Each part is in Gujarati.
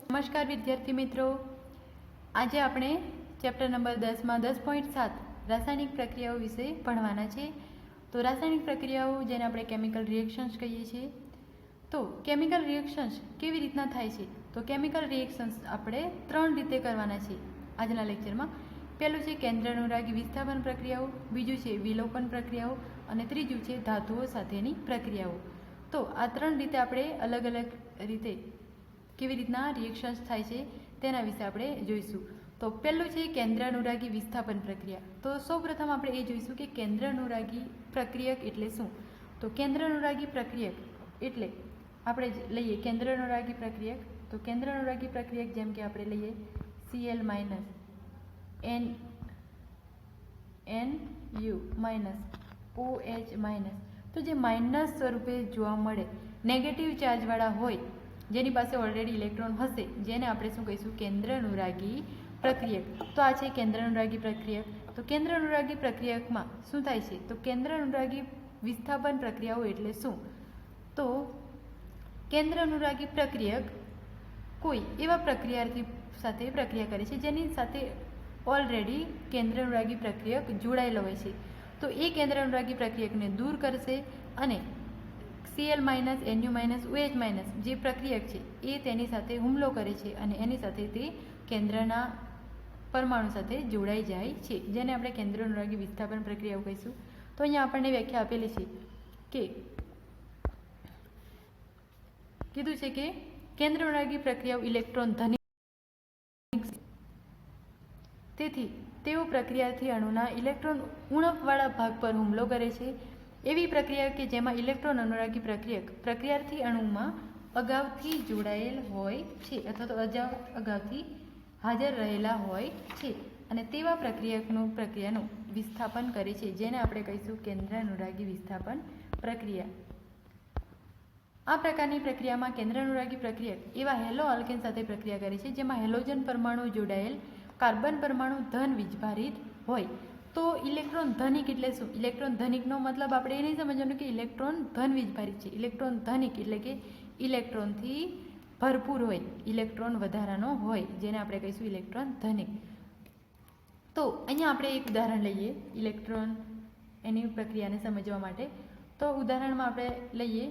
નમસ્કાર વિદ્યાર્થી મિત્રો. આજે આપણે ચેપ્ટર નંબર દસમાં દસ પોઈન્ટ સાત રાસાયણિક પ્રક્રિયાઓ વિશે ભણવાના છે. તો રાસાયણિક પ્રક્રિયાઓ જેને આપણે કેમિકલ રિએક્શન્સ કહીએ છીએ. તો કેમિકલ રિએક્શન્સ કેવી રીતના થાય છે? તો કેમિકલ રિએક્શન્સ આપણે ત્રણ રીતે કરવાના છે આજના લેક્ચરમાં પહેલું છે કેન્દ્ર અનુરાગી વિસ્થાપન પ્રક્રિયાઓ, બીજું છે વિલોપન પ્રક્રિયાઓ અને ત્રીજું છે ધાતુઓ સાથેની પ્રક્રિયાઓ. તો આ ત્રણ રીતે આપણે અલગ અલગ રીતે કેવી રીતના રિએક્શન્સ થાય છે તેના વિશે આપણે જોઈશું. તો પહેલું છે કેન્દ્ર અનુરાગી વિસ્થાપન પ્રક્રિયા. તો સૌપ્રથમ આપણે એ જોઈશું કે કેન્દ્ર અનુરાગી પ્રક્રિયક એટલે શું? તો કેન્દ્ર અનુરાગી પ્રક્રિયક એટલે આપણે લઈએ કેન્દ્ર અનુરાગી પ્રક્રિયક. તો કેન્દ્ર અનુરાગી પ્રક્રિયક જેમ કે આપણે લઈએ CL minus N N U minus O H minus તો જે માઇનસ સ્વરૂપે જોવા મળે નેગેટિવ ચાર્જવાળા હોય જેની પાસે ઓલરેડી ઇલેક્ટ્રોન હશે, જેને આપણે શું કહીશું કેન્દ્ર અનુરાગી પ્રક્રિયક. તો આ છે કેન્દ્ર અનુરાગી પ્રક્રિયક. તો કેન્દ્ર અનુરાગી પ્રક્રિયકમાં શું થાય છે? તો કેન્દ્ર અનુરાગી વિસ્થાપન પ્રક્રિયાઓ એટલે શું? તો કેન્દ્ર અનુરાગી પ્રક્રિયક કોઈ એવા પ્રક્રિયાથી સાથે પ્રક્રિયા કરે છે, જેની સાથે ઓલરેડી કેન્દ્ર અનુરાગી પ્રક્રિયક જોડાયેલો હોય છે. તો એ કેન્દ્ર અનુરાગી પ્રક્રિયકને દૂર કરશે અને CL minus NU minus OH minus જે પ્રક્રિયક છે, એ તેની સાથે હુમલો કરે છે અને એની સાથે તે કેન્દ્રના પરમાણુ સાથે જોડાઈ જાય છે. જેને આપણે કેન્દ્ર અનુરાગી વિસ્થાપન પ્રક્રિયાઓ કહીશું. તો અહીંયા આપણને વ્યાખ્યા આપેલી છે કે કીધું છે કે કેન્દ્ર અનુરાગી પ્રક્રિયાઓ ઇલેક્ટ્રોન ધનિક તેથી તેઓ પ્રક્રિયાથી અણુના ઇલેક્ટ્રોન ઉણપવાળા ભાગ પર હુમલો કરે છે. એવી પ્રક્રિયા કે જેમાં ઇલેક્ટ્રોન અનુરાગી પ્રક્રિયક પ્રક્રિયાથી અણુમાં અગાઉથી જોડાયેલ હોય છે અથવા તો અજાવ અગાઉથી હાજર રહેલા હોય છે અને તેવા પ્રક્રિયકનું પ્રક્રિયાનું વિસ્થાપન કરે છે, જેને આપણે કહીશું કેન્દ્ર અનુરાગી વિસ્થાપન પ્રક્રિયા. આ પ્રકારની પ્રક્રિયામાં કેન્દ્ર અનુરાગી પ્રક્રિયક એવા હેલો આલ્કેન સાથે પ્રક્રિયા કરે છે, જેમાં હેલોજન પરમાણુ જોડાયેલ, કાર્બન પરમાણુ ધન વીજભારિત હોય. તો ઇલેક્ટ્રોન ધનિક એટલે શું? ઇલેક્ટ્રોન ધનિકનો મતલબ આપણે એ નહીં સમજવાનું કે ઇલેક્ટ્રોન ધન વીજભારિત છે. ઇલેક્ટ્રોન ધનિક એટલે કે ઇલેક્ટ્રોનથી ભરપૂર હોય. ઇલેક્ટ્રોન વધારાનો હોય. જેને આપણે કહીશું ઇલેક્ટ્રોન ધનિક. તો અહીંયા આપણે એક ઉદાહરણ લઈએ. ઇલેક્ટ્રોન એની પ્રક્રિયાને સમજવા માટે. તો ઉદાહરણમાં આપણે લઈએ.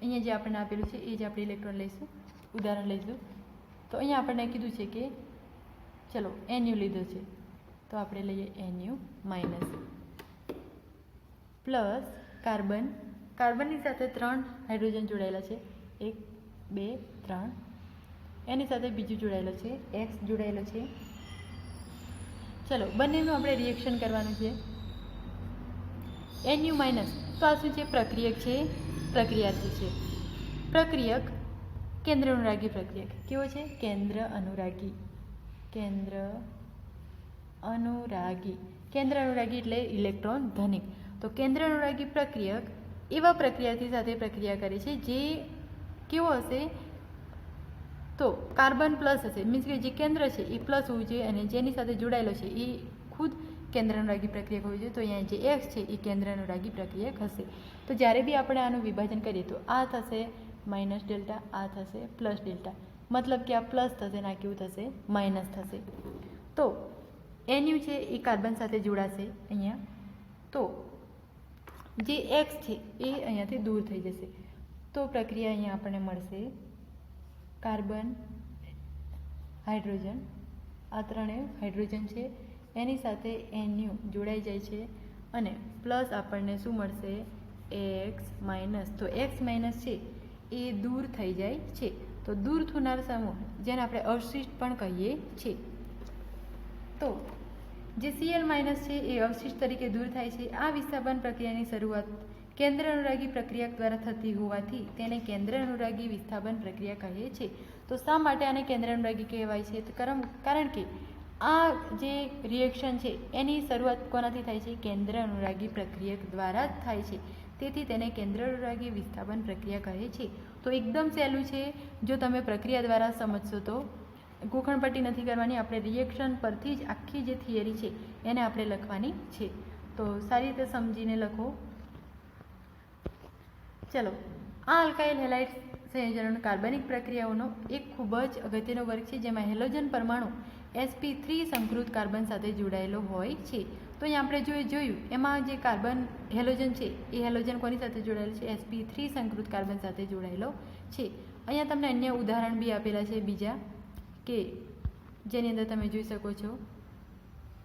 અહીંયા જે આપણને આપેલું છે, એ જ આપણે ઇલેક્ટ્રોન લઈશું. ઉદાહરણ લઈશું. તો અહીંયા આપણને કીધું છે કે, ચલો એન્યુ લીધો છે. તો આપણે લઈએ N U minus plus carbon કાર્બનની સાથે ત્રણ હાઇડ્રોજન જોડાયેલા છે. એક, બે, ત્રણ. એની સાથે બીજું જોડાયેલો છે. એક્સ જોડાયેલો છે. ચલો, બંનેનું આપણે રિએક્શન કરવાનું છે. એનયુ માઇનસ તો આ શું છે? પ્રક્રિયક છે. પ્રક્રિયાર્થી છે. પ્રક્રિયક કેન્દ્ર અનુરાગી પ્રક્રિયક. કેવો છે? કેન્દ્ર અનુરાગી. કેન્દ્ર અનુરાગી. કેન્દ્ર અનુરાગી એટલે ઇલેક્ટ્રોન ધનિક. તો કેન્દ્ર અનુરાગી પ્રક્રિયક એવા પ્રક્રિયાથી સાથે પ્રક્રિયા કરે છે જે કેવો હશે? તો કાર્બન પ્લસ હશે. મીન્સ કે જે કેન્દ્ર છે એ પ્લસ હોવું જોઈએ અને જેની સાથે જોડાયેલો છે એ ખુદ કેન્દ્ર અનુરાગી પ્રક્રિયક હોવી જોઈએ. તો અહીંયા જે એક્સ છે એ કેન્દ્ર અનુરાગી પ્રક્રિયક હશે. તો જ્યારે બી આપણે આનું વિભાજન કરીએ તો આ થશે માઇનસ ડેલ્ટા, આ થશે પ્લસ ડેલ્ટા. મતલબ કે આ પ્લસ થશે ને આ કેવું થશે? માઇનસ થશે. તો એનયુ છે, એ કાર્બન સાથે જોડાશે અહીંયા. તો જે એક્સ છે, એ અહીંયાથી દૂર થઈ જશે. તો પ્રક્રિયા અહીંયા આપણને મળશે. Carbon, hydrogen. આ ત્રણેય હાઇડ્રોજન છે. એની સાથે એનયુ જોડાઈ જાય છે. અને પ્લસ આપણને શું મળશે? X minus. તો એક્સ માઇનસ છે, એ દૂર થઈ જાય છે. તો દૂર થનાર સમૂહ, જેને આપણે અવશિષ્ટ પણ કહીએ છીએ. તો જે સીએલ માઇનસ છે એ અવશિષ્ટ તરીકે દૂર થાય છે. આ વિસ્થાપન પ્રક્રિયાની શરૂઆત કેન્દ્ર અનુરાગી પ્રક્રિયા દ્વારા થતી હોવાથી તેને કેન્દ્ર અનુરાગી વિસ્થાપન પ્રક્રિયા કહે છે. તો શા માટે આને કેન્દ્ર અનુરાગી કહેવાય છે? તો કારણ કે આ જે રિએક્શન છે એની શરૂઆત કોનાથી થાય છે? કેન્દ્ર અનુરાગી પ્રક્રિયક દ્વારા જ થાય છે. તેથી તેને કેન્દ્ર અનુરાગી વિસ્થાપન પ્રક્રિયા કહે છે. તો એકદમ સહેલું છે. જો તમે પ્રક્રિયા દ્વારા સમજશો તો ગોખણપટ્ટી નથી કરવાની, આપણે રિએક્શન પરથી જ આખી જે થિયરી છે, એને આપણે લખવાની છે. તો સારી રીતે સમજીને લખો. ચલો, આ અલ્કાઇલ હેલાઇટ સંયોજન કાર્બનિક પ્રક્રિયાઓનો એક ખૂબ જ અગત્યનો વર્ગ છે, જેમાં હેલોજન પરમાણુ એસપી થ્રી સંકૃત કાર્બન સાથે જોડાયેલો હોય છે. તો અહીંયા આપણે જોઈ જોયું, એમાં જે કાર્બન હેલોજન છે, એ હેલોજન કોની સાથે જોડાયેલો છે? એસપી થ્રી સંકૃત કાર્બન સાથે જોડાયેલો છે. અહીંયા તમને અન્ય ઉદાહરણ બી આપેલા છે, બીજા. કે જેની અંદર તમે જોઈ શકો છો.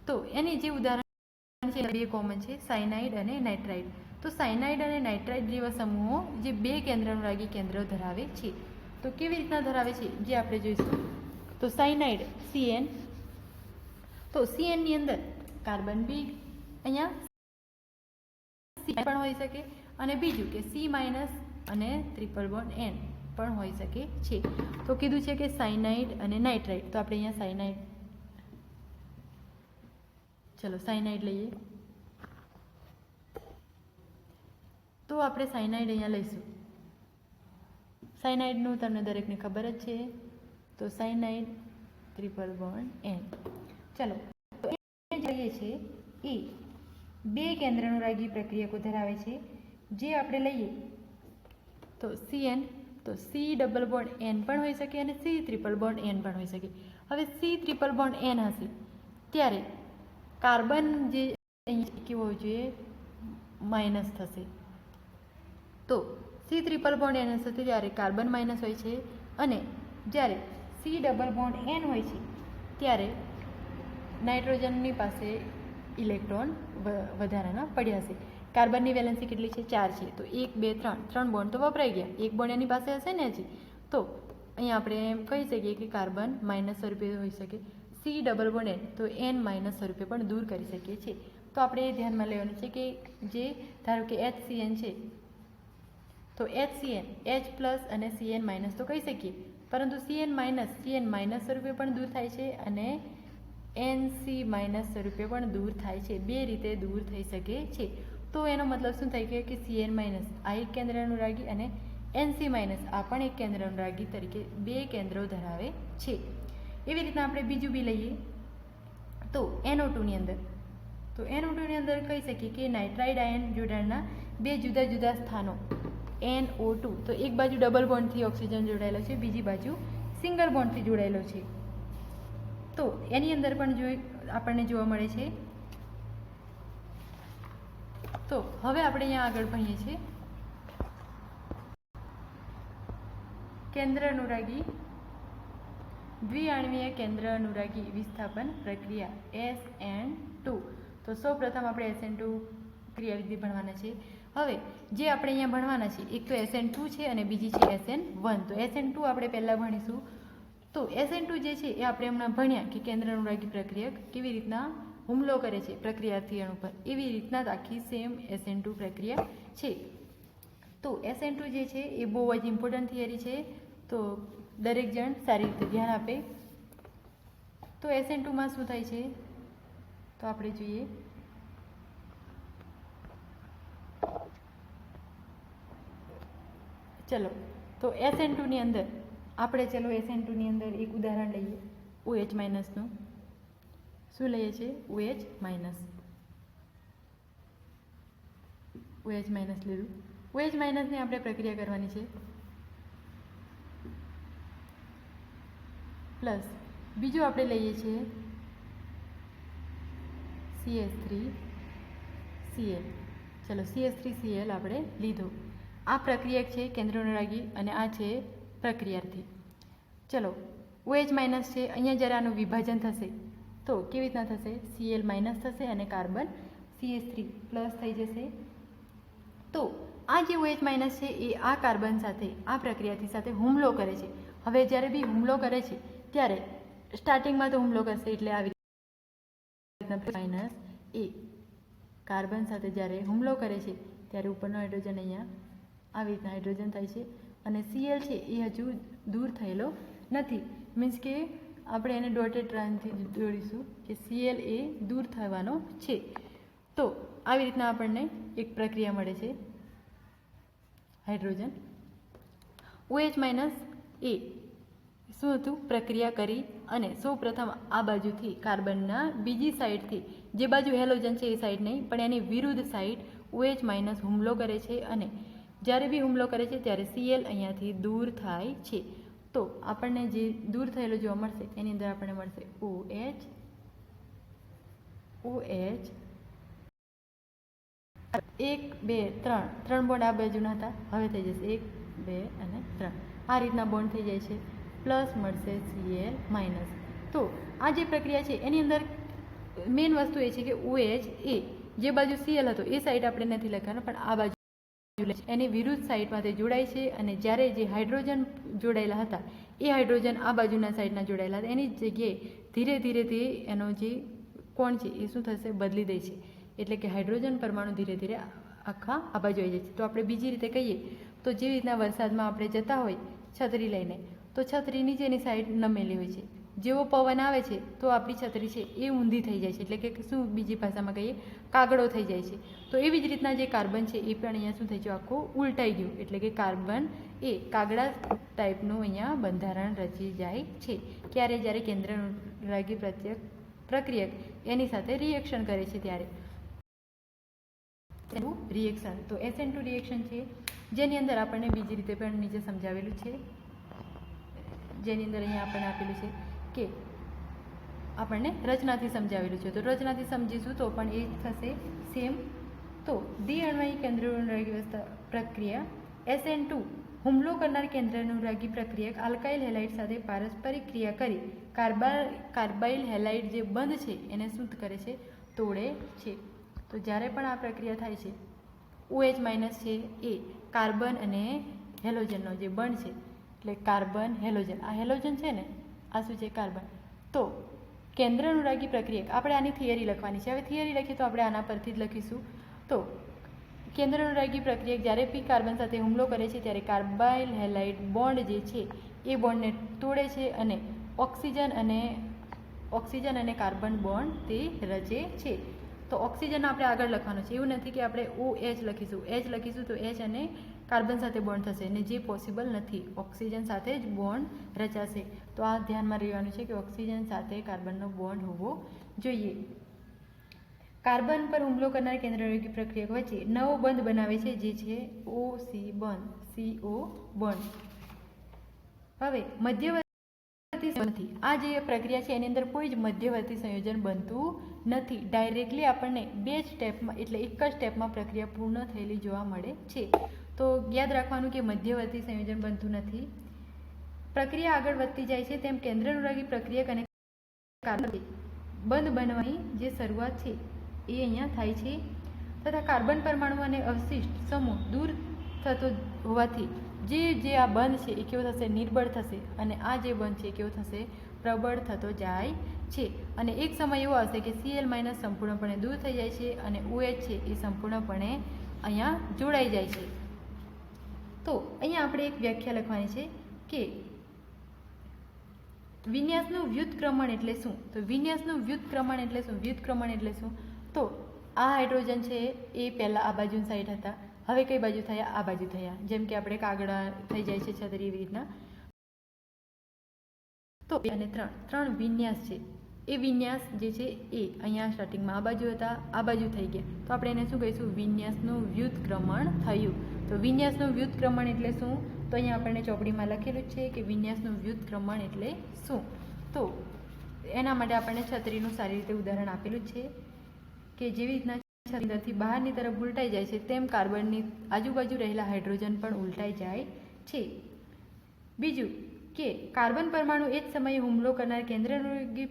તો એની જે ઉદાહરણ છે બે કોમન છે સાયનાઇડ અને નાઇટ્રાઇડ તો સાયનાઇડ અને નાઇટ્રાઇડ જેવા સમૂહો જે બે કેન્દ્રનુરાગી કેન્દ્રો ધરાવે છે. તો કેવી રીતના ધરાવે છે, જે આપણે જોઈશું. તો સાયનાઇડ સીએન તો સીએનની અંદર કાર્બન બી અહીંયા સી પણ હોઈ શકે. અને બીજું કે સી માઇનસ અને ત્રિપલ બોન્ડ એન પણ હોઈ શકે છે. તો કીધું છે કે સાયનાઇડ અને નાઇટ્રાઇટ તો આપણે અહીંયા સાયનાઇડ ચલો સાયનાઇડ લઈએ. તો આપણે સાયનાઇડ અહીંયા લઈશું. સાયનાઇડનું તમને દરેકને ખબર જ છે. તો સાયનાઇડ ત્રિપલ વન એન ચલો, તો જોઈએ છે એ બે કેન્દ્રનું રાગી પ્રક્રિયકો ધરાવે છે. જે આપણે લઈએ. તો સીએન તો સી ડબલ બોન્ડ એન પણ હોઈ શકે અને સી ત્રિપલ બોન્ડ એન પણ હોઈ શકે. હવે સી ત્રિપલ બોન્ડ એન હશે. ત્યારે કાર્બન જે કેવો હોવો જોઈએ માઇનસ થશે. તો સી ત્રિપલ બોન્ડ એન હશે ત્યારે કાર્બન માઇનસ હોય છે અને જ્યારે સી ડબલ બોન્ડ એન હોય છે, ત્યારે નાઇટ્રોજનની પાસે ઇલેક્ટ્રોન વધારાના પડ્યા છે કાર્બનની વેલેન્સી કેટલી છે? ચાર છે. તો એક, બે, ત્રણ. ત્રણ બોન્ડ તો વપરાઈ ગયા. એક બોન્ડ એની પાસે હશે ને હજી? તો અહીંયા આપણે એમ કહી શકીએ કે કાર્બન માઇનસ સ્વરૂપે હોઈ શકે. સી ડબલ બોન્ડ એન, તો એન માઇનસ સ્વરૂપે પણ દૂર કરી શકીએ છીએ. તો આપણે એ ધ્યાનમાં લેવાનું છે કે જે ધારો કે એચ છે, તો એચ સીએન એચ પ્લસ અને સીએન માઇનસ તો કહી શકીએ. પરંતુ સીએન માઇનસ સીએન માઇનસ સ્વરૂપે પણ દૂર થાય છે અને એન સી માઇનસ સ્વરૂપે પણ દૂર થાય છે. બે રીતે દૂર થઈ શકે છે. તો એનો મતલબ શું થાય કે કે સીએન માઇનસ આ એક કેન્દ્ર અનુરાગી અને એનસી માઇનસ આ પણ એક કેન્દ્ર અનુરાગી તરીકે બે કેન્દ્રો ધરાવે છે. એવી રીતના આપણે બીજું બી લઈએ. તો એનો ટુની અંદર, તો એનઓ ટુની અંદર કહી શકીએ કે નાઇટ્રાઇડ આયન જોડાણના બે જુદા જુદા સ્થાનો એન ઓ ટુ તો એક બાજુ ડબલ બોન્ડથી ઓક્સિજન જોડાયેલો છે, બીજી બાજુ સિંગલ બોન્ડથી જોડાયેલો છે. તો એની અંદર પણ જોઈ, આપણને જોવા મળે છે તો હવે આપણે અહીંયા આગળ ભણીએ છીએ. કેન્દ્ર અનુરાગી. દ્વિઆણવીય કેન્દ્ર અનુરાગી વિસ્થાપન પ્રક્રિયા એસ એન ટુ તો સૌ પ્રથમ આપણે એસ એન ટુ ક્રિયાવિધિ ભણવાના છે હવે જે આપણે અહીંયા ભણવાના છે એક તો એસ એન ટુ છે અને બીજી છે એસ એન વન તો એસ એન ટુ આપણે પહેલાં ભણીશું. તો એસ એન ટુ જે છે એ આપણે હમણાં ભણ્યા કે કેન્દ્ર અનુરાગી પ્રક્રિયક કેવી રીતના હુમલો કરે છે પ્રક્રિયા થિયણ ઉપર એવી રીતના જ આખી સેમ એસ એન ટુ પ્રક્રિયા છે. તો એસ એન ટુ જે છે એ બહુ જ ઇમ્પોર્ટન્ટ થિયરી છે. તો દરેક જણ સારી રીતે ધ્યાન આપે. તો એસ એન ટુમાં શું થાય છે? તો આપણે જોઈએ. ચલો, તો એસ એન ટુની અંદર, આપણે ચલો એસ એન ટુની અંદર એક ઉદાહરણ લઈએ. ઓએચ માઇનસનું શું લઈએ છીએ? O H minus. O H minus લીધું. ઓએચ માઇનસની આપણે પ્રક્રિયા કરવાની છે. પ્લસ બીજું આપણે લઈએ છીએ સીએસ થ્રી સીએલ. ચલો સીએસ થ્રી સીએલ આપણે લીધો. આ પ્રક્રિયક છે કેન્દ્રોનુરાગી અને આ છે પ્રક્રિયાર્થી. ચલો ઓએચ માઇનસ છે, અહીંયા જ્યારે આનું વિભાજન થશે તો કેવી રીતના થશે? સીએલ માઇનસ થશે અને કાર્બન સીએસ થ્રી પ્લસ થઈ જશે. તો આ જે ઓએચ માઇનસ છે, એ આ કાર્બન સાથે, આ પ્રક્રિયાથી સાથે હુમલો કરે છે. હવે જ્યારે બી હુમલો કરે છે, ત્યારે સ્ટાર્ટિંગમાં તો હુમલો કરશે એટલે આવી માઇનસ એ કાર્બન સાથે જ્યારે હુમલો કરે છે, ત્યારે ઉપરનો હાઇડ્રોજન અહીંયા આવી રીતના હાઇડ્રોજન થાય છે. અને સીએલ છે, એ હજુ દૂર થયેલો નથી. મીન્સ કે આપણે એને ડોટેડ ટ્રાનથી દોડીશું કે સીએલ એ દૂર થવાનો છે. તો આવી રીતના આપણને એક પ્રક્રિયા મળે છે. હાઇડ્રોજન. ઓએચ માઇનસ એ શું હતું? પ્રક્રિયા કરી અને સૌ પ્રથમ આ બાજુથી કાર્બનના બીજી સાઈડથી, જે બાજુ હેલોજન છે એ સાઈડ નહીં, પણ એની વિરુદ્ધ સાઈડ ઓએચ માઇનસ હુમલો કરે છે અને જ્યારે બી હુમલો કરે છે ત્યારે સીએલ અહીંયાથી દૂર થાય છે. તો આપણને જે દૂર થયેલો જોવા મળશે, એની અંદર આપણને મળશે ઓ એચ ઓ એચ, એક, બે, ત્રણ. ત્રણ બોન્ડ આ બાજુના હતા, હવે થઈ જશે એક, બે અને ત્રણ. આ રીતના બોન્ડ થઈ જાય છે, પ્લસ મળશે સીએલ માઇનસ. તો આ જે પ્રક્રિયા છે, એની અંદર મેઇન વસ્તુ એ છે કે ઓએચ એ જે બાજુ સીએલ હતો, એ સાઈડ આપણે નથી લખવાનો, પણ આ બાજુ એની વિરુદ્ધ સાઈડમાં તે જોડાય છે અને જ્યારે જે હાઇડ્રોજન જોડાયેલા હતા, એ હાઇડ્રોજન આ બાજુના સાઈડના જોડાયેલા હતા. એની જગ્યાએ ધીરે ધીરે તે એનો જે કોણ છે, એ શું થશે, બદલી દે છે. એટલે કે હાઇડ્રોજન પરમાણુ ધીરે ધીરે આખા આ બાજુ આવી જાય છે. તો આપણે બીજી રીતે કહીએ, તો જેવી રીતના વરસાદમાં આપણે જતા હોય છત્રી લઈને, તો છત્રી નીચેની સાઈડ નમેલી હોય છે. જેવો પવન આવે છે, તો આપણી છત્રી છે એ ઊંધી થઈ જાય છે. એટલે કે શું બીજી ભાષામાં કહીએ, કાગડો થઈ જાય છે. તો એવી જ રીતના જે કાર્બન છે, એ પણ અહીંયા શું થઈ ગયું, આખું ઉલટાઈ ગયું. એટલે કે કાર્બન એ કાગડા ટાઈપનું અહીંયા બંધારણ રચી જાય છે. ક્યારે? જ્યારે કેન્દ્ર રાગી પ્રત્યક પ્રક્રિયક એની સાથે રિએક્શન કરે છે ત્યારે. એનું રિએક્શન તો એસએન ટુ રિએક્શન છે. જેની અંદર આપણને બીજી રીતે પણ નીચે સમજાવેલું છે. જેની અંદર અહીંયા આપણને આપેલું છે કે આપણને રચનાથી સમજાવેલું છે. તો રચનાથી સમજીશું તો પણ એ થશે. સેમ તો દી અણવાયી કેન્દ્ર અનુરાગી વ્યવસ્થા પ્રક્રિયા. એસએન ટુ હુમલો કરનાર કેન્દ્ર અનુરાગી પ્રક્રિયક આલ્કાઇલ હેલાઇડ સાથે પારસ્પરિક ક્રિયા કરી. કાર્બા, કાર્બાઇલ હેલાઇડ જે બંધ છે, એને શુદ્ધ કરે છે, તોડે છે. તો જ્યારે પણ આ પ્રક્રિયા થાય છે, ઓએચ માઇનસ છે એ કાર્બન અને હેલોજનનો જે બંધ છે, એટલે કાર્બન, હેલોજન. આ હેલોજન છે ને? આ શું છે? કાર્બન. તો કેન્દ્ર અનુરાગી પ્રક્રિયક. આપણે આની થિયરી લખવાની છે. હવે થિયરી લખીએ તો આપણે આના પરથી જ લખીશું. તો કેન્દ્ર અનુરાગી પ્રક્રિયક જ્યારે પી કાર્બન સાથે હુમલો કરે છે, ત્યારે કાર્બાઇલ હેલાઇડ બોન્ડ જે છે, એ બોન્ડને તોડે છે અને ઓક્સિજન અને ઓક્સિજન અને કાર્બન બોન્ડ તે રચે છે. તો ઓક્સિજન આપણે આગળ લખવાનું છે. એવું નથી કે આપણે ઓ એચ લખીશું. એચ લખીશું તો એચ અને કાર્બન સાથે બોન્ડ થશે ને જે પોસિબલ નથી. ઓક્સિજન સાથે જ બોન્ડ રચાશે. તો આ ધ્યાનમાં રહેવાનું છે કે ઓક્સિજન સાથે કાર્બનનો બોન્ડ હોવો જોઈએ. કાર્બન પર હુમલો કરનાર કેન્દ્રયોગી પ્રક્રિયક વચ્ચે નવો બંધ બનાવે છે, જે છે ઓ સી બંધ સી ઓ બંધ. હવે મધ્યવર્તી નથી. આ જે પ્રક્રિયા છે, એની અંદર કોઈ જ મધ્યવર્તી સંયોજન બનતું નથી. ડાયરેક્ટલી આપણને બે જ સ્ટેપમાં એટલે એક જ સ્ટેપમાં પ્રક્રિયા પૂર્ણ થયેલી જોવા મળે છે. તો યાદ રાખવાનું કે મધ્યવર્તી સંયોજન બનતું નથી. પ્રક્રિયા આગળ વધતી જાય છે તેમ કેન્દ્રનુરાગી પ્રક્રિયક અને બંધ બનવાની જે શરૂઆત છે એ અહીંયા થાય છે. તથા કાર્બન પરમાણુ અને અવશિષ્ટ સમૂહ દૂર થતો હોવાથી જે જે આ બંધ છે એ કેવો થશે? નિર્બળ થશે અને આ જે બંધ છે એ કેવો થશે? પ્રબળ થતો જાય છે. અને એક સમય એવો આવશે કે સીએલ માઇનસ સંપૂર્ણપણે દૂર થઈ જાય છે અને ઓએચ છે એ સંપૂર્ણપણે અહીંયા જોડાઈ જાય છે. તો અહીંયા આપણે એક વ્યાખ્યા લખવાની છે કે વિન્યાસનું વ્યુત્ક્રમણ એટલે શું? તો વિન્યાસનું વ્યુત્ક્રમણ એટલે શું? વ્યુત્ક્રમણ એટલે શું? તો આ હાઇડ્રોજન છે એ પહેલાં આ બાજુ સાઈડ હતા. હવે કઈ બાજુ થયા? આ બાજુ થયા. જેમ કે આપણે કાગડા થઈ જાય છે છતરી એવી રીતના. તો અને ત્રણ. ત્રણ વિન્યાસ છે. એ વિન્યાસ જે છે એ અહીંયા સ્ટાર્ટિંગમાં આ બાજુ હતા, આ બાજુ થઈ ગયા. તો આપણે એને શું કહીશું? વિન્યાસનું વ્યુત્ક્રમણ થયું. તો વિન્યાસનું વ્યુત્ક્રમણ એટલે શું? તો અહીંયા આપણને ચોપડીમાં લખેલું છે કે વિન્યાસનું વ્યુત્ક્રમણ એટલે શું? તો એના માટે આપણને છત્રીનું સારી રીતે ઉદાહરણ આપેલું છે કે જેવી રીતના છત્રીથી બહારની તરફ ઉલટાઈ જાય છે, તેમ કાર્બનની આજુબાજુ રહેલા હાઇડ્રોજન પણ ઉલટાઈ જાય છે. બીજું કે કાર્બન પરમાણુ એ જ સમયે હુમલો કરનાર કેન્દ્રયોગી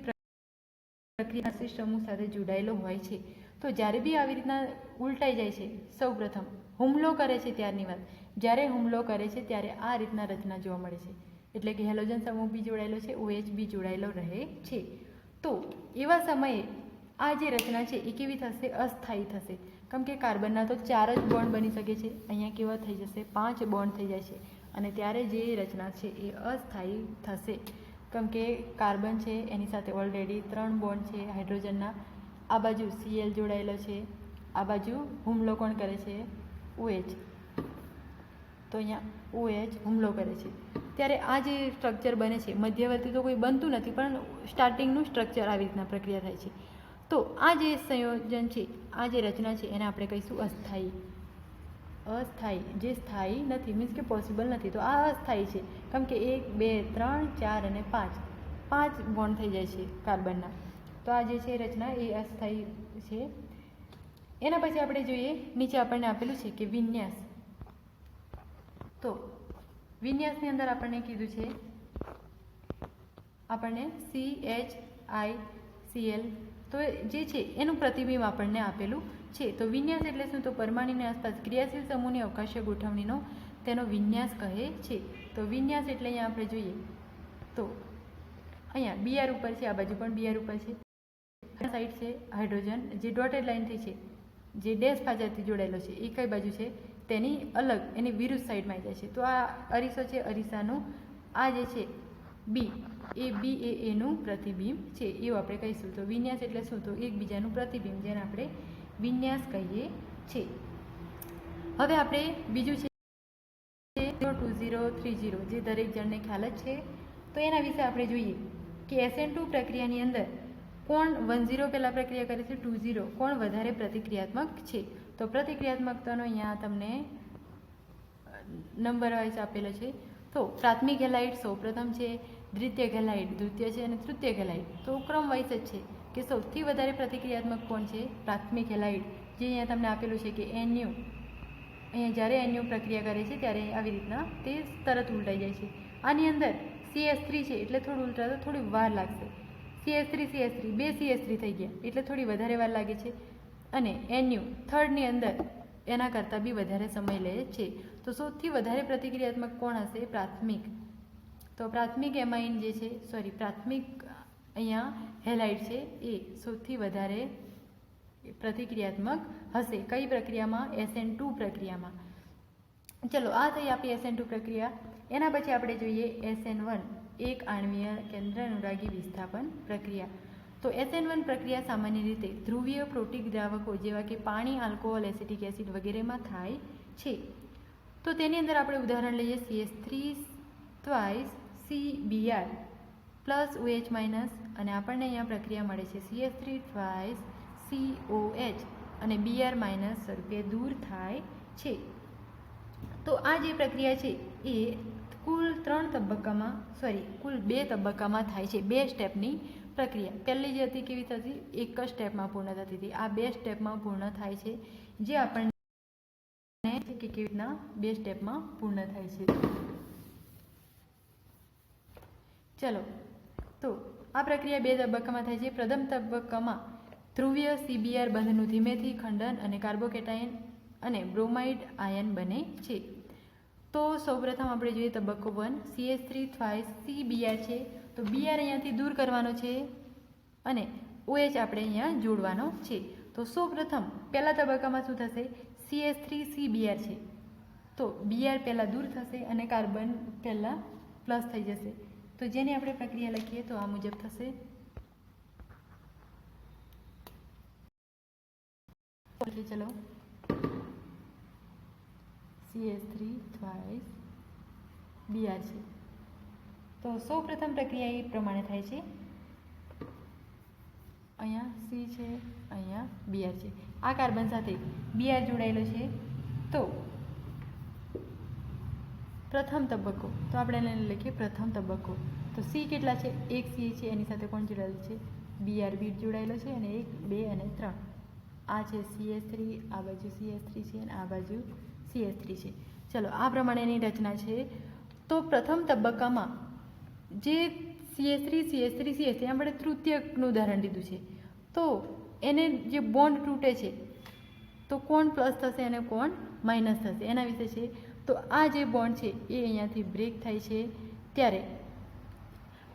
પ્રક્રિયા સિસ્ટમો સાથે જોડાયેલો હોય છે. તો જ્યારે બી આવી રીતના ઉલટાઈ જાય છે, સૌપ્રથમ હુમલો કરે છે ત્યારની વાત. જ્યારે હુમલો કરે છે ત્યારે આ રીતના રચના જોવા મળે છે. એટલે કે હેલોજન સમૂહ બી જોડાયેલો છે, ઓએચ બી જોડાયેલો રહે છે. તો એવા સમયે આ જે રચના છે એ કેવી થશે? અસ્થાયી થશે. કેમ કે કાર્બનના તો ચાર જ બોન્ડ બની શકે છે. અહીંયા કેવા થઈ જશે? પાંચ બોન્ડ થઈ જાય છે. અને ત્યારે જે રચના છે એ અસ્થાયી થશે. કેમ કે કાર્બન છે, એની સાથે ઓલરેડી ત્રણ બોન્ડ છે હાઇડ્રોજનના આ બાજુ સીએલ જોડાયેલો છે, આ બાજુ હુમલો કોણ કરે છે? ઓએચ તો અહીંયા ઓએચ હુમલો કરે છે. ત્યારે આ જે સ્ટ્રક્ચર બને છે, મધ્યવર્તી તો કોઈ બનતું નથી, પણ સ્ટાર્ટિંગનું સ્ટ્રક્ચર આવી રીતના પ્રક્રિયા થાય છે. તો આ જે સંયોજન છે, આ જે રચના છે, એને આપણે કહીશું અસ્થાયી. અસ્થાયી, જે સ્થાયી નથી મીન્સ કે પોસિબલ નથી. તો આ અસ્થાયી છે. કેમ કે એક, બે, ત્રણ, ચાર અને પાંચ. પાંચ બોન્ડ થઈ જાય છે કાર્બનના તો આ જે છે રચના એ અસ્થાયી છે. એના પછી આપણે જોઈએ, નીચે આપણને આપેલું છે કે વિન્યાસ. તો વિન્યાસની અંદર આપણને કીધું છે, આપણને C H I C L તો જે છે, એનું પ્રતિબિંબ આપણને આપેલું છે, તો વિન્યાસ એટલે શું? તો પરમાણીની આસપાસ ક્રિયાશીલ સમૂહની અવકાશીય ગોઠવણીનો તેનો વિન્યાસ કહે છે. તો વિન્યાસ એટલે અહીંયા આપણે જોઈએ તો અહીંયા બીઆર ઉપર છે, આ બાજુ પણ બીઆર ઉપર છે. સાઈડ છે હાઇડ્રોજન, જે ડોટેડ લાઇનથી છે, જે ડેશ ફાજાથી જોડાયેલો છે, એ કઈ બાજુ છે? તેની અલગ, એની વિરુદ્ધ સાઈડમાં જાય છે. તો આ અરીસો છે, અરીસાનો, આ જે છે બી એ બી એ એનું પ્રતિબિંબ છે, એવું આપણે કહીશું. તો વિન્યાસ એટલે શું? તો એકબીજાનું પ્રતિબિંબ, જેને આપણે વિન્યાસ કહીએ છીએ. હવે આપણે બીજું છે zero two zero three zero જે દરેક જણને ખ્યાલ જ છે. તો એના વિશે આપણે જોઈએ કે એસએન ટુ પ્રક્રિયાની અંદર કોણ વન ઝીરો પહેલાં પ્રક્રિયા કરે છે? ટુ ઝીરો કોણ વધારે પ્રતિક્રિયાત્મક છે? તો પ્રતિક્રિયાત્મકતાનો અહીંયા તમને નંબર વાઇઝ આપેલો છે. તો પ્રાથમિક હેલાઇટ સૌપ્રથમ છે, દ્વિતીય ગેલાઇટ દ્વિતીય છે અને તૃતીય ગેલાઇટ તો ક્રમ વાઇઝ જ છે. કે સૌથી વધારે પ્રતિક્રિયાત્મક કોણ છે? પ્રાથમિક હેલાઇડ જે અહીંયા તમને આપેલું છે કે એન્યુ. અહીંયા જ્યારે એન્યુ પ્રક્રિયા કરે છે ત્યારે આવી રીતના તે તરત ઉલટાઈ જાય છે. આની અંદર સીએસ થ્રી છે એટલે થોડું ઉલટાતો થોડી વાર લાગશે. CS three CS three. બે સીએસ થ્રી થઈ ગયા એટલે થોડી વધારે વાર લાગે છે. અને એનયુ થર્ડની અંદર એના કરતાં બી વધારે સમય લે છે. તો સૌથી વધારે પ્રતિક્રિયાત્મક કોણ હશે? પ્રાથમિક. તો પ્રાથમિક એમાઇન જે છે સોરી પ્રાથમિક અહીંયા હેલાઇટ છે એ સૌથી વધારે પ્રતિક્રિયાત્મક હશે. કઈ પ્રક્રિયામાં? એસએન ટુ પ્રક્રિયામાં. ચલો, આ થઈ આપણી એસએન ટુ પ્રક્રિયા. એના પછી આપણે જોઈએ એસએન વન એક આણ્વીય કેન્દ્ર અનુરાગી વિસ્થાપન પ્રક્રિયા. તો એસએન વન પ્રક્રિયા સામાન્ય રીતે ધ્રુવીય પ્રોટીક દ્રાવકો જેવા કે પાણી, આલ્કોહોલ, એસિટિક એસિડ વગેરેમાં થાય છે. તો તેની અંદર આપણે ઉદાહરણ લઈએ. CS three twice C BR plus OH minus અને આપણને અહીંયા પ્રક્રિયા મળે છે. CS three twice C O H અને બીઆર માઇનસ સ્વરૂપે દૂર થાય છે. તો આ જે પ્રક્રિયા છે એ કુલ ત્રણ તબક્કામાં સોરી કુલ બે તબક્કામાં થાય છે. બે સ્ટેપની પ્રક્રિયા. પહેલી જે હતી કેવી થતી? એક જ સ્ટેપમાં પૂર્ણ થતી હતી. આ બે સ્ટેપમાં પૂર્ણ થાય છે. જે આપણને કે કેવી રીતના બે સ્ટેપમાં પૂર્ણ થાય છે. ચલો. તો આ પ્રક્રિયા બે તબક્કામાં થાય છે. પ્રથમ તબક્કામાં ધ્રુવીય સીબીઆર બંધનું ધીમેથી ખંડન અને કાર્બોકેટાયન અને બ્રોમાઇડ આયન બને છે. તો સૌપ્રથમ આપણે જોઈએ તબક્કો one. CS three twice CBR છે. તો બીઆર અહીંયાથી દૂર કરવાનો છે અને ઓએચ આપણે અહીંયા જોડવાનો છે. તો સૌપ્રથમ પહેલા તબક્કામાં શું થશે? સીએસ થ્રી સીબીઆર છે. તો બીઆર પહેલાં દૂર થશે અને કાર્બન પહેલાં પ્લસ થઈ જશે. તો જેની આપણે પ્રક્રિયા લખીએ તો આ મુજબ થશે. ચલો. સીએસ થ્રી ટ્વાઇસ બીઆર છે. તો સૌ પ્રથમ પ્રક્રિયા એ પ્રમાણે થાય છે. અહીંયા સી છે, અહીંયા બીઆર છે. આ કાર્બન સાથે બીઆર જોડાયેલો છે. તો પ્રથમ તબક્કો. તો આપણે એને લખીએ પ્રથમ તબક્કો. તો સી કેટલા છે? એક સી છે. એની સાથે કોણ જોડાયેલું છે? બીઆર બી જોડાયેલો છે અને એક, બે અને ત્રણ. આ છે સીએસ થ્રી, આ બાજુ સી એસ થ્રી છે અને આ બાજુ સીએસ થ્રી છે. ચલો, આ પ્રમાણેની રચના છે. તો પ્રથમ તબક્કામાં જે CS three CS three CS three આપણે તૃતીયકનું ઉદાહરણ લીધું છે. તો એને જે બોન્ડ તૂટે છે, તો કોણ પ્લસ થશે અને કોણ માઇનસ થશે? એના વિશે છે તો આ જે બોન્ડ છે, એ અહીંયાથી બ્રેક થાય છે. ત્યારે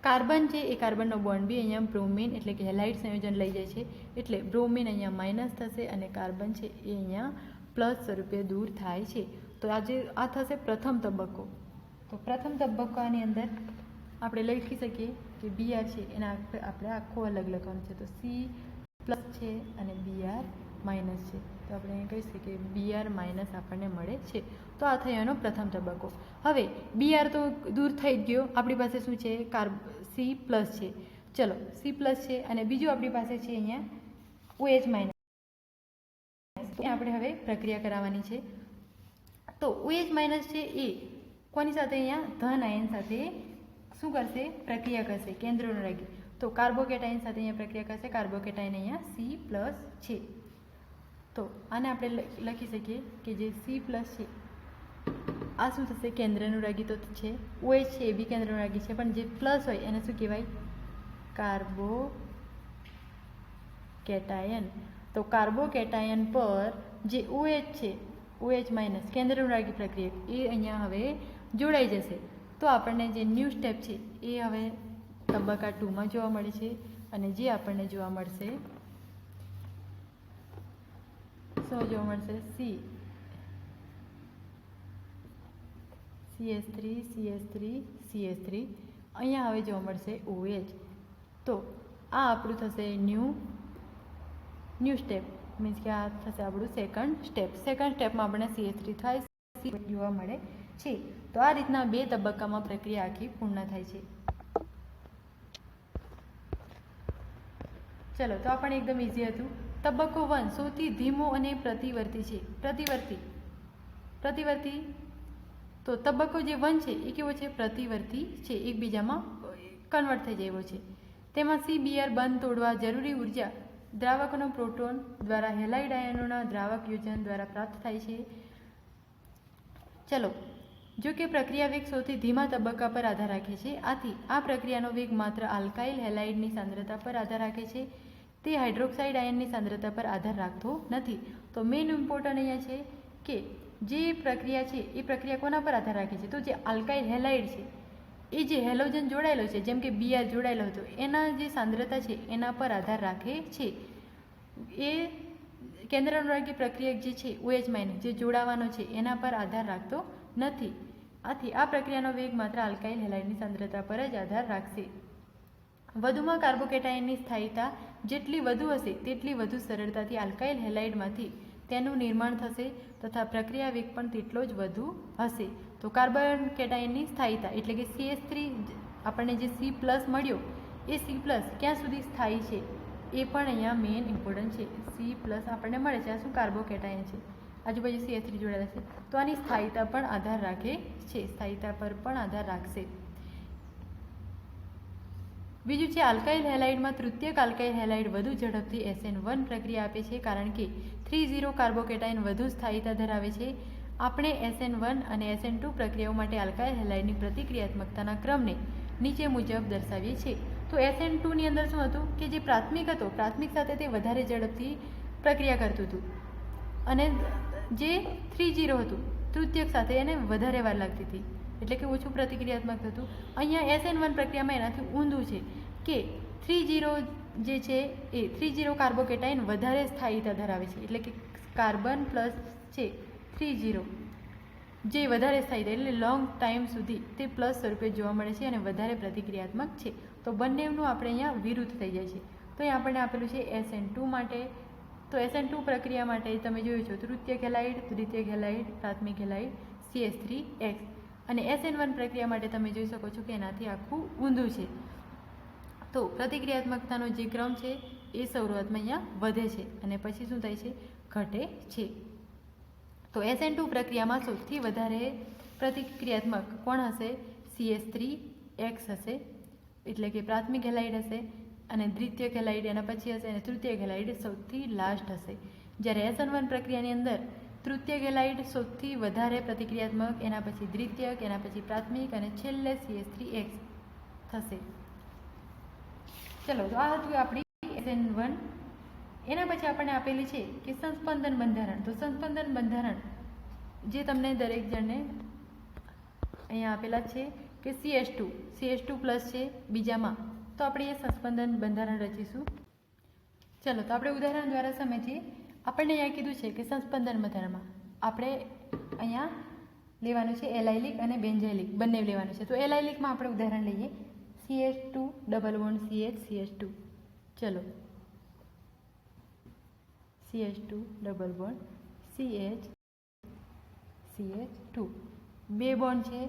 કાર્બન છે, એ કાર્બનનો બોન્ડ બી અહીંયા બ્રોમિન એટલે કે હેલાઇટ સંયોજન લઈ જાય છે. એટલે બ્રોમિન અહીંયા માઇનસ થશે અને કાર્બન છે, એ અહીંયા પ્લસ સ્વરૂપે દૂર થાય છે. તો આજે આ થશે પ્રથમ તબક્કો. તો પ્રથમ તબક્કાની અંદર આપણે લખી શકીએ કે બીઆર છે, એના આપણે આખો અલગ લખવાનું છે. તો સી પ્લસ છે અને બીઆર માઇનસ છે. તો આપણે અહીં કહી શકીએ બીઆર માઇનસ આપણને મળે છે. તો આ થયો એનો પ્રથમ તબક્કો. હવે બીઆર તો દૂર થઈ ગયો. આપણી પાસે શું છે? કાર્બ સી પ્લસ છે. ચલો સી પ્લસ છે અને બીજું આપણી પાસે છે અહીંયા ઓએચ માઇનસ આપણે હવે પ્રક્રિયા કરાવવાની છે. તો ઓએચ માઇનસ છે એ કોની સાથે અહીંયા? ધન આયન સાથે શું કરશે? પ્રક્રિયા કરશે. કેન્દ્રનું રાખી. તો કાર્બોકેટાઇન સાથે અહીંયા પ્રક્રિયા કરશે. કાર્બોકેટાઇન અહીંયા સી પ્લસ છે. તો આને આપણે લખી શકીએ કે જે સી પ્લસ છે, આ શું થશે? કેન્દ્રનું રાગી તો છે ઓએચ છે, એ બી કેન્દ્રનું રાગી છે, પણ જે પ્લસ હોય એને શું કહેવાય? કાર્બો કેટાયન તો કાર્બો કેટાયન પર જે ઓએચ છે ઓએચ માઇનસ કેન્દ્રનું રાગી પ્રક્રિયા એ અહીંયા હવે જોડાઈ જશે. તો આપણને જે ન્યૂ સ્ટેપ છે, એ હવે તબક્કા ટુમાં જોવા મળે છે અને જે આપણને જોવા મળશે શું જોવા મળશે C CS three CS three CS three અહીંયા હવે જોવા મળશે ઓએચ તો આ આપણું થશે ન્યૂ ન્યૂ સ્ટેપ મીન્સ કે આ થશે આપણું સેકન્ડ સ્ટેપ સેકન્ડ સ્ટેપમાં આપણને સીએસ થ્રી થાય જોવા મળે છે તો આ રીતના બે તબક્કામાં પ્રક્રિયા આખી પૂર્ણ થાય છે ચલો તો આ પણ એકદમ ઇઝી હતું તબક્કો વન સૌથી ધીમો અને પ્રતિવર્તી છે. પ્રતિવર્તી. પ્રતિવર્તી. તો તબક્કો જે વન છે, એ કેવો છે? પ્રતિવર્તી છે. એકબીજામાં કન્વર્ટ થઈ જાય એવો છે. તેમાં સી બીઆર બંધ તોડવા જરૂરી ઊર્જા દ્રાવકનો પ્રોટોન દ્વારા હેલાઇડ આયનોના દ્રાવક યોજન દ્વારા પ્રાપ્ત થાય છે. ચલો, જો કે પ્રક્રિયા વેગ સૌથી ધીમા તબક્કા પર આધાર રાખે છે. આથી આ પ્રક્રિયાનો વેગ માત્ર આલ્કાઇલ હેલાઇડની સાંદ્રતા પર આધાર રાખે છે. તે હાઇડ્રોક્સાઇડ આયનની સાંદ્રતા પર આધાર રાખતો નથી. તો મેઇન ઇમ્પોર્ટન્ટ અહીંયા છે કે જે પ્રક્રિયા છે, એ પ્રક્રિયા કોના પર આધાર રાખે છે? તો જે આલ્કાઇલ હેલાઇડ છે, એ જે હેલોજન જોડાયેલો છે, જેમ કે બીઆર જોડાયેલો હતો, એના જે સાંદ્રતા છે, એના પર આધાર રાખે છે. એ કેન્દ્ર અનુરાગી પ્રક્રિયક જે છે ઓએચ માઇનસ જે જોડાવાનો છે, એના પર આધાર રાખતો નથી. આથી આ પ્રક્રિયાનો વેગ માત્ર આલ્કાઇલ હેલાઇડની સાંદ્રતા પર જ આધાર રાખશે. વધુમાં કાર્બોકેટાયનની સ્થાયીતા જેટલી વધુ હશે તેટલી વધુ સરળતાથી આલ્કાઇલ હેલાઇડમાંથી તેનું નિર્માણ થશે તથા પ્રક્રિયા વેગ પણ તેટલો જ વધુ હશે. તો કાર્બન કેટાયનની સ્થાયીતા એટલે કે સીએસ થ્રી આપણને જે સી પ્લસ મળ્યો, એ સી પ્લસ ક્યાં સુધી સ્થાયી છે? એ પણ અહીંયા મેઇન ઇમ્પોર્ટન્ટ છે. સી પ્લસ આપણને મળે છે. આ શું કાર્બોકેટાયન છે? આજુબાજુ સીએસ થ્રી જોડાયેલા છે. તો આની સ્થાયીતા પણ આધાર રાખે છે. સ્થાયીતા પર પણ આધાર રાખશે. બીજું છે, આલ્કાઇલ હેલાઇડમાં તૃતીય આલ્કાઇલ હેલાઇડ વધુ ઝડપથી એસએન વન પ્રક્રિયા આપે છે, કારણ કે થ્રી ઝીરો કાર્બોકેટાઇન વધુ સ્થાયીતા ધરાવે છે. આપણે એસએન વન અને એસએન ટુ પ્રક્રિયાઓ માટે આલ્કાઇલ હેલાઇડની પ્રતિક્રિયાત્મકતાના ક્રમને નીચે મુજબ દર્શાવીએ છીએ. તો એસએન ટુની અંદર શું હતું કે જે પ્રાથમિક હતો, પ્રાથમિક સાથે તે વધારે ઝડપથી પ્રક્રિયા કરતું હતું. અને જે થ્રી જીરો હતું, તૃતીયક સાથે એને વધારે વાર લાગતી હતી. એટલે કે ઓછું પ્રતિક્રિયાત્મક થતું. અહીંયા એસ એન વન પ્રક્રિયામાં એનાથી ઊંધું છે કે થ્રી જીરો જે છે એ થ્રી જીરો કાર્બોકેટાઇન વધારે સ્થાયીતા ધરાવે છે. એટલે કે કાર્બન પ્લસ છે થ્રી જીરો જે વધારે સ્થાયીતા એટલે લોંગ ટાઈમ સુધી તે પ્લસ સ્વરૂપે જોવા મળે છે અને વધારે પ્રતિક્રિયાત્મક છે. તો બંનેનું આપણે અહીંયા વિરુદ્ધ થઈ જાય છે. તો અહીંયા આપણને આપેલું છે એસ એન ટુ માટે. તો એસ એન ટુ પ્રક્રિયા માટે તમે જોયું છો, તૃતીય ઘેલાઇડ તૃતીય ઘેલાઇડ પ્રાથમિક ઘેલાઇડ સીએસ થ્રી એક્સ અને એસએન વન પ્રક્રિયા માટે તમે જોઈ શકો છો કે એનાથી આખું ઊંધું છે. તો પ્રતિક્રિયાત્મકતાનો જે ક્રમ છે, એ શરૂઆતમાં અહીંયા વધે છે અને પછી શું થાય છે? ઘટે છે. તો એસએન ટુ પ્રક્રિયામાં સૌથી વધારે પ્રતિક્રિયાત્મક કોણ હશે? સીએસ થ્રી એક્સ હશે, એટલે કે પ્રાથમિક હેલાઇડ હશે અને દ્વિતીય હેલાઇડ એના પછી હશે અને તૃતીય ગેલાઇડ સૌથી લાસ્ટ હશે. જ્યારે એસએન વન પ્રક્રિયાની અંદર તૃતીય ગેલાઇડ સૌથી વધારે પ્રતિક્રિયાત્મક, એના પછી દ્વિતીયક, એના પછી પ્રાથમિક અને છેલ્લે સીએસ થ્રી એક્સ થશે. ચલો, તો આ હતું આપણી એસએન વન એના પછી આપણને આપેલી છે કે સંસ્પંદન બંધારણ. તો સંસ્પંદન બંધારણ જે તમને દરેક જણને અહીંયા આપેલા છે કે CS two CS two plus છે બીજામાં. તો આપણે એ સંસ્પંદન બંધારણ રચીશું. ચલો, તો આપણે ઉદાહરણ દ્વારા સમજીએ. આપણને અહીંયા કીધું છે કે સંસ્પંદન બંધારણમાં આપણે અહીંયા લેવાનું છે એલાયલિક અને બેન્ઝાઇલિક બંને લેવાનું છે. તો એલાયલિકમાં આપણે ઉદાહરણ લઈએ. CH two double one CH CH two ચલો. CH two double one CH CH two બે બોન્ડ છે.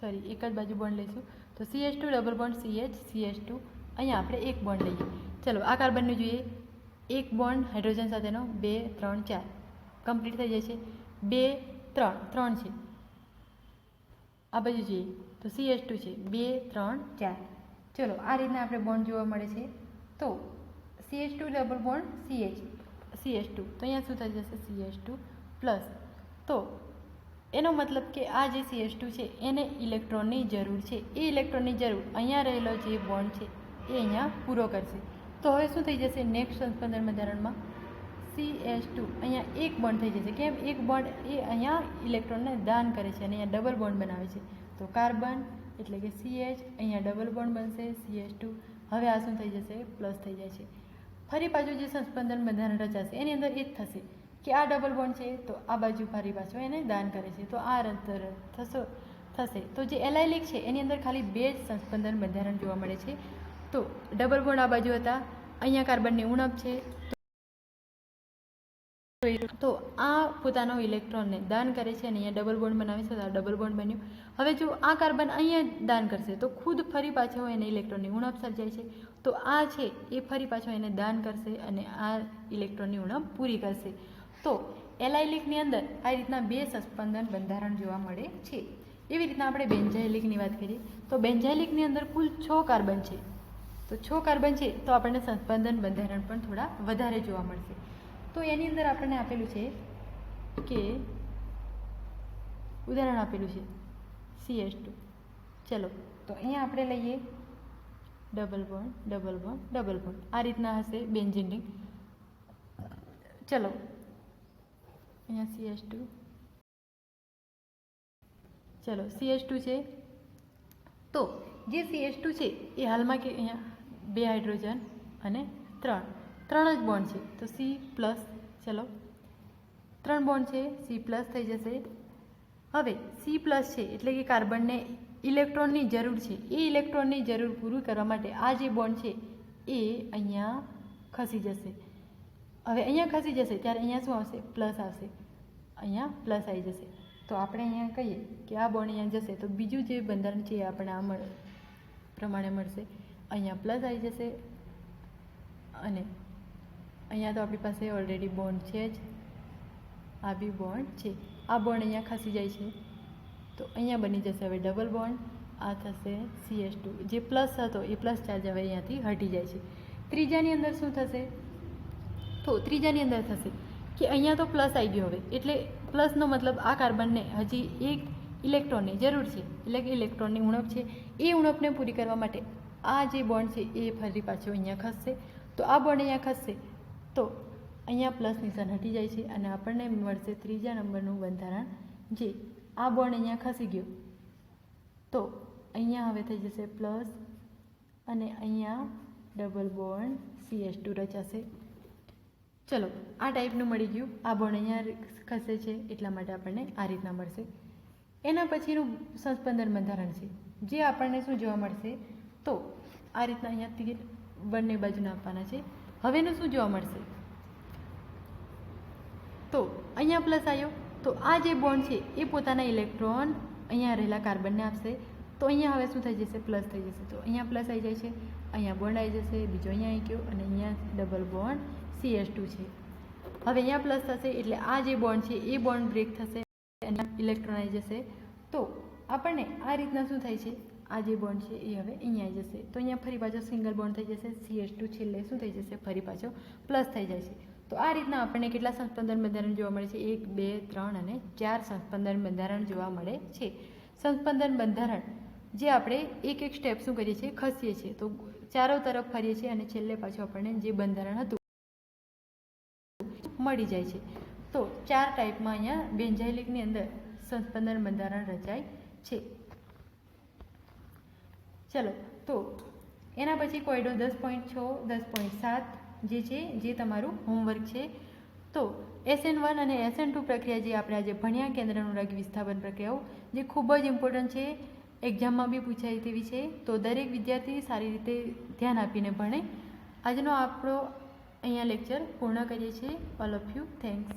સોરી એક જ બાજુ બોન્ડ લઈશું. તો CH two double bond CH CH two અહીંયા આપણે એક બોન્ડ લઈએ. ચલો આ કાર્બનનું જોઈએ. એક બોન્ડ હાઇડ્રોજન સાથેનો બે, ત્રણ, ચાર. કમ્પ્લીટ થઈ જાય છે. બે, ત્રણ. ત્રણ છે. આ બાજુ જોઈએ. તો સી એસ ટુ છે. બે, ત્રણ, ચાર. ચલો, આ રીતના આપણે બોન્ડ જોવા મળે છે. તો C H two double bond C H C H two તો અહીંયા શું થઈ જશે? સી એસ ટુ પ્લસ તો એનો મતલબ કે આ જે સી એસ ટુ છે, એને ઇલેક્ટ્રોનની જરૂર છે. એ ઇલેક્ટ્રોનની જરૂર અહીંયા રહેલો જે બોન્ડ છે, એ અહીંયા પૂરો કરશે. તો હવે શું થઈ જશે નેક્સ્ટ સંસ્પંદન બંધારણમાં? સી એસ ટુ અહીંયા એક બોન્ડ થઈ જશે. કેમ? એક બોન્ડ એ અહીંયા ઇલેક્ટ્રોનને દાન કરે છે અને અહીંયા ડબલ બોન્ડ બનાવે છે. તો કાર્બન એટલે કે સી એચ અહીંયા ડબલ બોન્ડ બનશે સી એસ ટુ હવે આ શું થઈ જશે? પ્લસ થઈ જાય છે. ફરી પાછું જે સંસ્પંદન બંધારણ રચાશે, એની અંદર એ જ થશે કે આ ડબલ બોન્ડ છે, તો આ બાજુ ફરી પાછું એને દાન કરે છે. તો આ રદ થશો, થશે. તો જે એલાઇલિક છે, એની અંદર ખાલી બે જ સંસ્પંદન બંધારણ જોવા મળે છે. તો ડબલ બોન્ડ આ બાજુ હતા. અહીંયા કાર્બનની ઉણપ છે. તો આ પોતાનો ઇલેક્ટ્રોનને દાન કરે છે અને અહીંયા ડબલ બોન્ડ બનાવે છે તો આ ડબલ બોન્ડ બન્યું. હવે જો આ કાર્બન અહીંયા દાન કરશે તો ખુદ ફરી પાછો એને ઇલેક્ટ્રોનની ઉણપ સર્જાય છે. તો આ છે એ ફરી પાછો એને દાન કરશે અને આ ઇલેક્ટ્રોનની ઉણપ પૂરી કરશે. તો એલાઇલિકની અંદર આ રીતના બે સસ્પંદન બંધારણ જોવા મળે છે. એવી રીતના આપણે બેન્જાયલિકની વાત કરીએ. તો બેન્જાઇલિકની અંદર કુલ છ કાર્બન છે. તો છ કાર્બન છે, તો આપણને સંબંધન બંધારણ પણ થોડા વધારે જોવા મળશે. તો એની અંદર આપણને આપેલું છે કે, ઉદાહરણ આપેલું છે સી એચ ટુ ચલો, તો અહીંયા આપણે લઈએ. Double bond double bond double bond આ રીતના હશે બેન્ઝિન રિંગ. ચલો, અહીંયા સી એચ ટુ ચલો સી એચ ટુ છે. તો, જે સી એચ ટુ છે, એ હાલમાં કે અહીંયા બે હાઇડ્રોજન અને ત્રણ. ત્રણ જ બોન્ડ છે. તો સી પ્લસ ચલો. ત્રણ બોન્ડ છે સી પ્લસ થઈ જશે. હવે સી પ્લસ છે એટલે કે કાર્બનને ઇલેક્ટ્રોનની જરૂર છે. એ ઇલેક્ટ્રોનની જરૂર પૂરી કરવા માટે આ જે બોન્ડ છે, એ અહીંયા ખસી જશે. હવે અહીંયા ખસી જશે ત્યારે અહીંયા શું આવશે? પ્લસ આવશે. અહીંયા પ્લસ આવી જશે. તો આપણે અહીંયા કહીએ કે આ બોન્ડ અહીંયા જશે. તો બીજું જે બંધારણ છે એ આપણે આ મળે, પ્રમાણે મળશે. અહીંયા પ્લસ આવી જશે અને અહીંયા તો આપણી પાસે ઓલરેડી બોન્ડ છે જ. આ બી બોન્ડ છે. આ બોન્ડ અહીંયા ખસી જાય છે. તો અહીંયા બની જશે હવે ડબલ બોન્ડ આ થશે સી એસ ટુ જે પ્લસ હતો એ પ્લસ ચાર્જ હવે અહીંયાથી હટી જાય છે. ત્રીજાની અંદર શું થશે? તો ત્રીજાની અંદર થશે કે અહીંયા તો પ્લસ આવી ગયો હવે. એટલે પ્લસનો મતલબ આ કાર્બનને હજી એક ઇલેક્ટ્રોનની જરૂર છે. એટલે કે ઇલેક્ટ્રોનની ઉણપ છે. એ ઉણપને પૂરી કરવા માટે આ જે બોન્ડ છે એ ફરી પાછો અહીંયા ખસશે. તો આ બોન્ડ અહીંયા ખસશે. તો અહીંયા પ્લસ નિશાન હટી જાય છે અને આપણને મળશે ત્રીજા નંબરનું બંધારણ જે આ બોન્ડ અહીંયા ખસી ગયો. તો અહીંયા હવે થઈ જશે પ્લસ અને અહીંયા double bond C H two રચાશે. ચલો, આ ટાઈપનું મળી ગયું. આ બોન્ડ અહીંયા ખસે છે એટલા માટે આપણને આ રીતના મળશે. એના પછીનું સંસ્પંદન બંધારણ છે. જે આપણને શું જોવા મળશે? તો આ રીતના અહીંયા તીર બંને બાજુના આપવાના છે. હવેનું શું જોવા મળશે? તો અહીંયા પ્લસ આવ્યો. તો આ જે બોન્ડ છે, એ પોતાના ઇલેક્ટ્રોન અહીંયા રહેલા કાર્બનને આપશે. તો અહીંયા હવે શું થઈ જશે? પ્લસ થઈ જશે. તો અહીંયા પ્લસ આવી જાય છે. અહીંયા બોન્ડ આવી જશે. બીજો અહીંયા આવી ગયો અને અહીંયા double bond C S two છે. હવે અહીંયા પ્લસ થશે એટલે આ જે બોન્ડ છે, એ બોન્ડ બ્રેક થશે અને ઇલેક્ટ્રોન આવી જશે. તો આપણને આ રીતના શું થાય છે? આ જે બોન્ડ છે એ હવે અહીંયા જશે. તો અહીંયા ફરી પાછો સિંગલ બોન્ડ થઈ જશે સી એચ ટુ છેલ્લે શું થઈ જશે? ફરી પાછો પ્લસ થઈ જશે. તો આ રીતના આપણને કેટલા સંસ્પંદન બંધારણ જોવા મળે છે? એક, બે, ત્રણ અને ચાર સંસ્પંદન બંધારણ જોવા મળે છે. સંસ્પંદન બંધારણ જે આપણે એક એક સ્ટેપ શું કરીએ છીએ? ખસીએ છીએ. તો ચારો તરફ ફરીએ છીએ અને છેલ્લે પાછું આપણને જે બંધારણ હતું મળી જાય છે. તો ચાર ટાઈપમાં અહીંયા બેન્જાઇલિકની અંદર સંસ્પંદન બંધારણ રચાય છે. ચલો, તો એના પછી કોયડો દસ પોઈન્ટ છ, દસ પોઈન્ટ સાત, જે છે, જે તમારું હોમવર્ક છે. તો એસએન વન અને એસએન ટુ પ્રક્રિયા જે આપણે આજે ભણ્યા કેન્દ્રનું રાગ વિસ્થાપન પ્રક્રિયાઓ, જે ખૂબ જ ઇમ્પોર્ટન્ટ છે એક્ઝામમાં બી પૂછાય તેવી છે. તો દરેક વિદ્યાર્થી સારી રીતે ધ્યાન આપીને ભણે. આજનો આપણો અહીંયા લેક્ચર પૂર્ણ કરીએ છીએ. All of you thanks